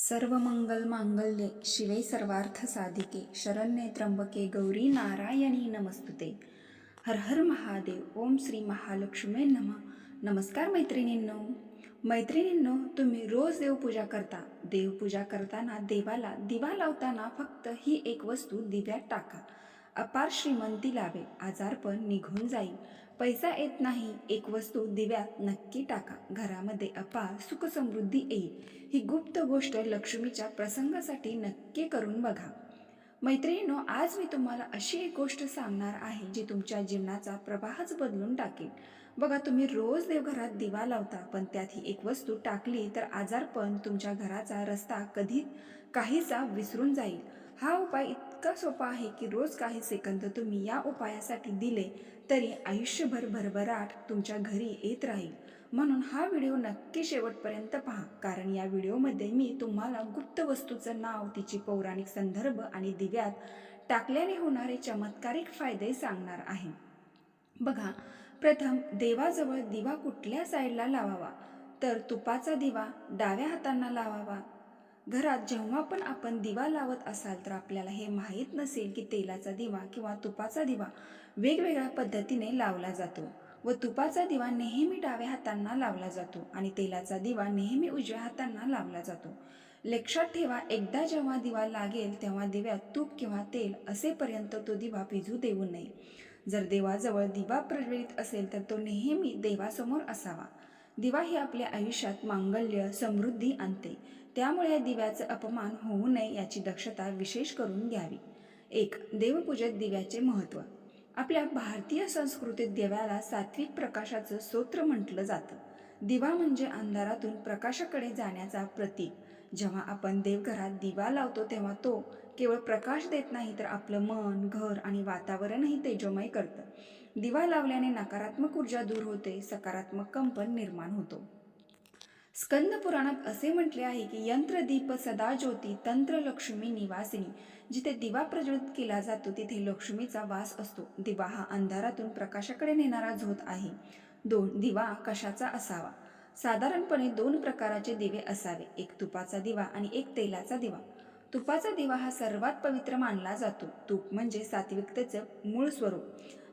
सर्व मंगल मांगल्ये शिवे सर्वार्थ साधिके शरण्ये त्र्यंबके गौरी नारायणी नमस्तुते. हर हर महादेव ओम श्री महालक्ष्मी नम. नमस्कार मैत्रिणींनो. मैत्रिणींनो तुम्ही रोज देवपूजा करता. देवपूजा करताना देवाला दिवा लावताना फक्त ही एक वस्तू दिव्यात टाका. अपार श्रीमंती लावे आजारपण निघून जाईल. पैसा येत नाही एक वस्तू दिव्यात नक्की टाका. घरामध्ये अपार सुखसमृद्धी येईल. ही गुप्त गोष्ट लक्ष्मीच्या प्रसंगासाठी नक्की करून बघा. मैत्रिणीनो आज मी तुम्हाला अशी एक गोष्ट सांगणार आहे जी तुमच्या जीवनाचा प्रवाहच बदलून टाकेल. बघा तुम्ही रोज देवघरात दिवा लावता पण त्यात ही एक वस्तू टाकली तर आजारपण तुमच्या घराचा रस्ता कधी काहीसा विसरून जाईल. हा उपाय इतका सोपा आहे की रोज काही सेकंद तुम्ही या उपायासाठी दिले तरी आयुष्यभर भरभराट तुमच्या घरी येत राहील. म्हणून हा व्हिडिओ नक्की शेवटपर्यंत पहा कारण या व्हिडिओमध्ये मी तुम्हाला गुप्त वस्तूचं नाव तिची पौराणिक संदर्भ आणि दिव्यात टाकल्याने होणारे चमत्कारिक फायदे सांगणार आहे. बघा प्रथम देवाजवळ दिवा कुठल्या साईडला लावावा? तर तुपाचा दिवा डाव्या हातांना लावावा? घरात जेव्हा पण आपण दिवा लावत असाल तर आपल्याला हे माहीत नसेल की तेलाचा दिवा किंवा तुपाचा दिवा वेगवेगळ्या पद्धतीने लावला जातो व तुपाचा दिवा नेहमी डाव्या हातांना लावला जातो आणि तेलाचा दिवा नेहमी उजव्या हातांना लावला जातो. लक्षात ठेवा एकदा जेव्हा दिवा लागेल तेव्हा दिव्यात तूप किंवा तेल असेपर्यंत तो दिवा पिजू देऊ नये. जर देवाजवळ दिवा प्रज्वलित असेल तर तो नेहमी देवासमोर असावा. दिवा ही आपल्या आयुष्यात मांगल्य समृद्धी आणते. त्यामुळे या दिव्याचं अपमान होऊ नये याची दक्षता विशेष करून घ्यावी. एक देवपूजेत दिव्याचे महत्त्व आपल्या भारतीय संस्कृतीत दिव्याला सात्विक प्रकाशाचं स्तोत्र म्हटलं जातं. दिवा म्हणजे अंधारातून प्रकाशाकडे जाण्याचा प्रतीक. जेव्हा आपण देवघरात दिवा लावतो तेव्हा तो केवळ प्रकाश देत नाही तर आपलं मन घर आणि वातावरणही तेजोमय करतं. दिवा लावल्याने नकारात्मक ऊर्जा दूर होते सकारात्मक कंपन निर्माण होतो. स्कंद पुराणात असे म्हटले आहे की यंत्रदीप सदा ज्योती तंत्र लक्ष्मी निवासिनी. जिथे दिवा प्रज्वलित केला जातो तिथे लक्ष्मीचा वास असतो. दिवा हा अंधारातून प्रकाशाकडे नेणारा झोत आहे. दोन दिवा कशाचा असावा? साधारणपणे दोन प्रकाराचे दिवे असावे. एक तुपाचा दिवा आणि एक तेलाचा दिवा. तुपाचा दिवा हा सर्वात पवित्र मानला जातो. तूप म्हणजे सात्विकतेचं मूळ स्वरूप.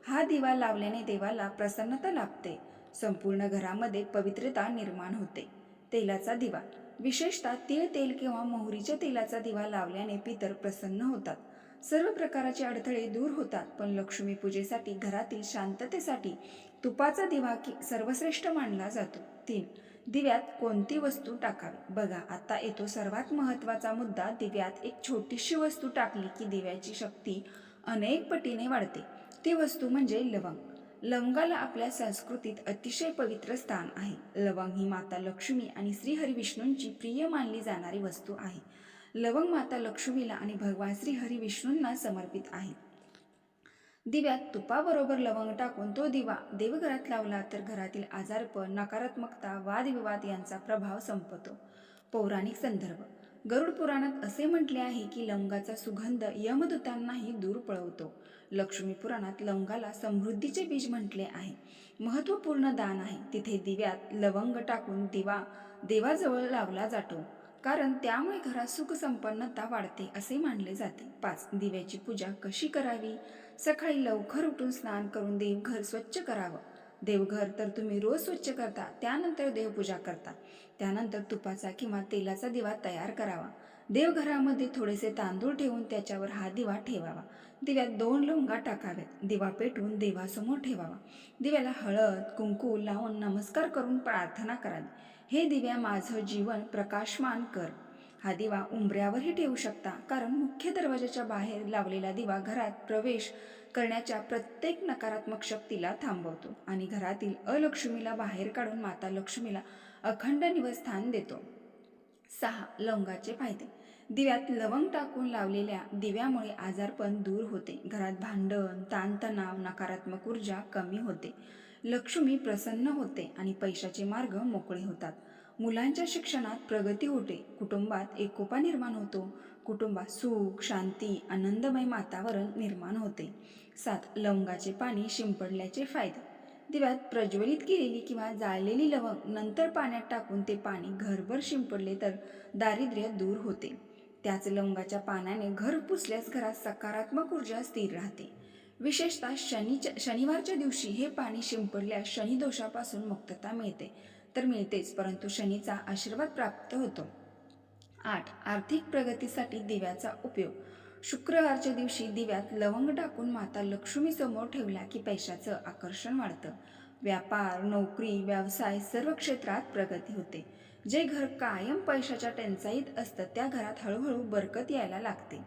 हा दिवा लावल्याने देवाला प्रसन्नता लाभते. संपूर्ण घरामध्ये पवित्रता निर्माण होते. तेलाचा दिवा. विशेषतः तीळ तेल किंवा मोहरीच्या तेलाचा दिवा लावल्याने पितर प्रसन्न होतात. सर्व प्रकारचे अडथळे दूर होतात पण लक्ष्मी पूजेसाठी घरातील शांततेसाठी तुपाचा दिवा की सर्वश्रेष्ठ मानला जातो. तीन दिव्यात कोणती वस्तू टाकावी? बघा आता येतो सर्वात महत्त्वाचा मुद्दा. दिव्यात एक छोटीशी वस्तू टाकली की दिव्याची शक्ती अनेक पटीने वाढते. ती वस्तू म्हणजे लवंग. लवंगाला आपल्या संस्कृतीत अतिशय पवित्र स्थान आहे. लवंग ही माता लक्ष्मी आणि श्रीहरी विष्णूंची प्रिय मानली जाणारी वस्तू आहे. लवंग माता लक्ष्मीला आणि भगवान श्री विष्णूंना समर्पित आहे. दिव्यात तुपाबरोबर लवंग टाकून तो दिवा देवघरात लावला तर घरातील आजारपण नकारात्मकता वादविवाद यांचा प्रभाव संपतो. पौराणिक संदर्भ. गरुड पुराणात असे म्हटले आहे की लवंगाचा सुगंध यमदूतांनाही दूर पळवतो. लक्ष्मी पुराणात लवंगाला समृद्धीचे बीज म्हटले आहे. महत्त्वपूर्ण दान आहे. तिथे दिव्यात लवंग टाकून दिवा देवाजवळ लावला जातो. कारण त्यामुळे घरात सुख संपन्नता वाढते असे मानले जाते. पाच दिव्याची पूजा कशी करावी? सकाळी लवकर उठून स्नान करून देवघर स्वच्छ करावं. देवघर तर तुम्ही रोज स्वच्छ करता त्यानंतर देवपूजा करता. त्यानंतर तुपाचा किंवा तेलाचा दिवा तयार करावा. देवघरामध्ये थोडेसे तांदूळ ठेवून त्याच्यावर हा दिवा ठेवावा. दिव्यात दोन लोंगा टाकाव्यात. दिवा पेटवून देवासमोर ठेवावा. दिव्याला हळद कुंकू लावून नमस्कार करून प्रार्थना करावी. हे दिव्या माझं जीवन प्रकाशमान कर. हा दिवा उंबऱ्यावरही ठेवू शकता. कारण मुख्य दरवाजाच्या बाहेर लावलेला दिवा घरात प्रवेश करण्याच्या प्रत्येक नकारात्मक शक्तीला थांबवतो आणि घरातील अलक्ष्मीला बाहेर काढून माता लक्ष्मीला अखंड निवस्थान देतो. सहा. लवंगाचे फायदे. दिव्यात लवंग टाकून लावलेल्या दिव्यामुळे आजारपण दूर होते. घरात भांडण ताणतणाव नकारात्मक ऊर्जा कमी होते. लक्ष्मी प्रसन्न होते आणि पैशाचे मार्ग मोकळे होतात. मुलांच्या शिक्षणात प्रगती होते कुटुंबात एकोपा निर्माण होतो. कुटुंबात सुख शांती आनंदमय वातावरण निर्माण होते. सात लवंगाचे पाणी शिंपडल्याचे फायदे. दिव्यात प्रज्वलित केलेली किंवा जाळलेली लवंग नंतर पाण्यात टाकून ते पाणी घरभर शिंपडले तर दारिद्र्य दूर होते. त्याच लवंगाच्या पाण्याने घर पुसल्यास घरात सकारात्मक ऊर्जा स्थिर राहते. विशेषतः शनीच्या शनिवारच्या दिवशी हे पाणी शिंपडल्यास शनिदोषापासून मुक्तता मिळते. तर मिळतेच परंतु शनीचा आशीर्वाद प्राप्त होतो. आठ. आर्थिक प्रगतीसाठी दिव्याचा उपयोग. शुक्रवारच्या दिवशी दिव्यात लवंग टाकून माता लक्ष्मी समोर ठेवल्या की पैशाचं आकर्षण वाढतं. व्यापार नोकरी व्यवसाय सर्व क्षेत्रात प्रगती होते. जे घर कायम पैशाच्या टंचाईत असतं त्या घरात हळूहळू बरकत यायला लागते.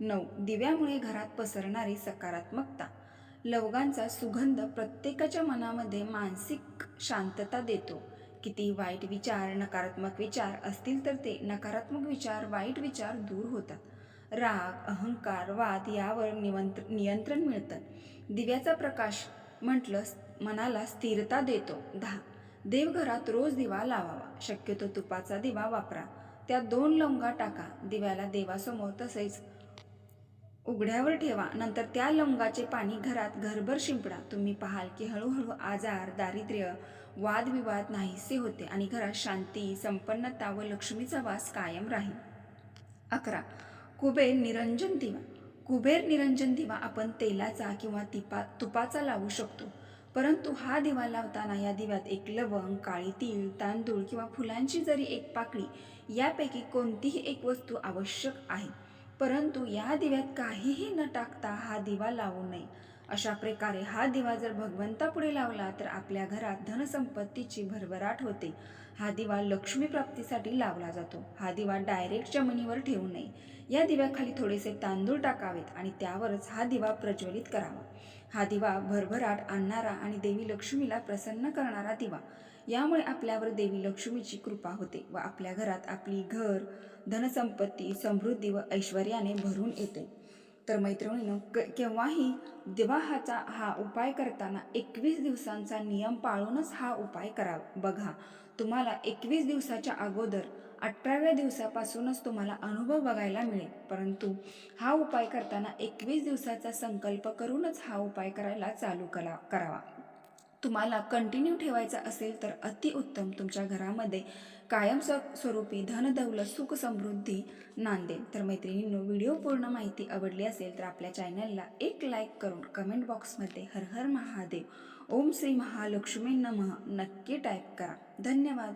नऊ. दिव्यामुळे घरात पसरणारी सकारात्मकता. लवगांचा सुगंध प्रत्येकाच्या मनामध्ये मानसिक शांतता देतो. किती वाईट विचार नकारात्मक विचार असतील तर ते नकारात्मक विचार वाईट विचार दूर होतात. राग अहंकार वाद यावर निवंत्र नियंत्रण मिळतं. दिव्याचा प्रकाश म्हटलं मनाला स्थिरता देतो. दहा देवघरात रोज दिवा लावावा. शक्यतो तुपाचा दिवा वापरा. त्यात दोन लवंगा टाका. दिव्याला देवासमोर तसेच उघड्यावर ठेवा. नंतर त्या लवंगाचे पाणी घरात घरभर शिंपडा. तुम्ही पाहाल की हळूहळू आजार दारिद्र्य वादविवाद नाहीसे होते आणि घरात शांती संपन्नता व लक्ष्मीचा वास कायम राहील. अकरा. कुबेर निरंजन दिवा. कुबेर निरंजन दिवा आपण तेलाचा किंवा तिपा तुपाचा लावू शकतो. परंतु हा दिवा लावताना या दिव्यात एक लवंग काळी तीळ तांदूळ किंवा फुलांची जरी एक पाकळी यापैकी कोणतीही एक वस्तू आवश्यक आहे. परंतु या दिव्यात काहीही न टाकता हा दिवा लावू नये. अशा प्रकारे हा दिवा जर भगवंतापुढे लावला तर आपल्या घरात धनसंपत्तीची भरभराट होते. हा दिवा लक्ष्मी प्राप्तीसाठी लावला जातो. हा दिवा डायरेक्ट जमिनीवर ठेवू नये. या दिव्याखाली थोडेसे तांदूळ टाकावेत आणि त्यावरच हा दिवा प्रज्वलित करावा. हा दिवा भरभराट आणणारा आणि देवी लक्ष्मीला प्रसन्न करणारा दिवा. यामुळे आपल्यावर देवी लक्ष्मीची कृपा होते व आपल्या घरात आपली घर धनसंपत्ती समृद्धी व ऐश्वर्याने भरून येते. तर मैत्रिणीनं क केव्हाही दिवाहाचा हा उपाय करताना एकवीस दिवसांचा नियम पाळूनच हा उपाय करा. बघा तुम्हाला एकवीस दिवसाच्या अगोदर अठराव्या दिवसापासूनच तुम्हाला अनुभव बघायला मिळेल. परंतु हा उपाय करताना एकवीस दिवसाचा संकल्प करूनच हा उपाय करायला चालू करा करावा. तुम्हाला कंटिन्यू ठेवायचा असेल तर अतिउत्तम तुमच्या घरामध्ये कायम स्व स्वरूपी धनदौलत सुख समृद्धी नांदेल तर मैत्रिणींनो व्हिडिओ पूर्ण माहिती आवडली असेल तर आपल्या चॅनलला एक लाईक करून कमेंट बॉक्समध्ये हर हर महादेव ओम श्री महालक्ष्मी नमः नक्की टाईप करा. धन्यवाद.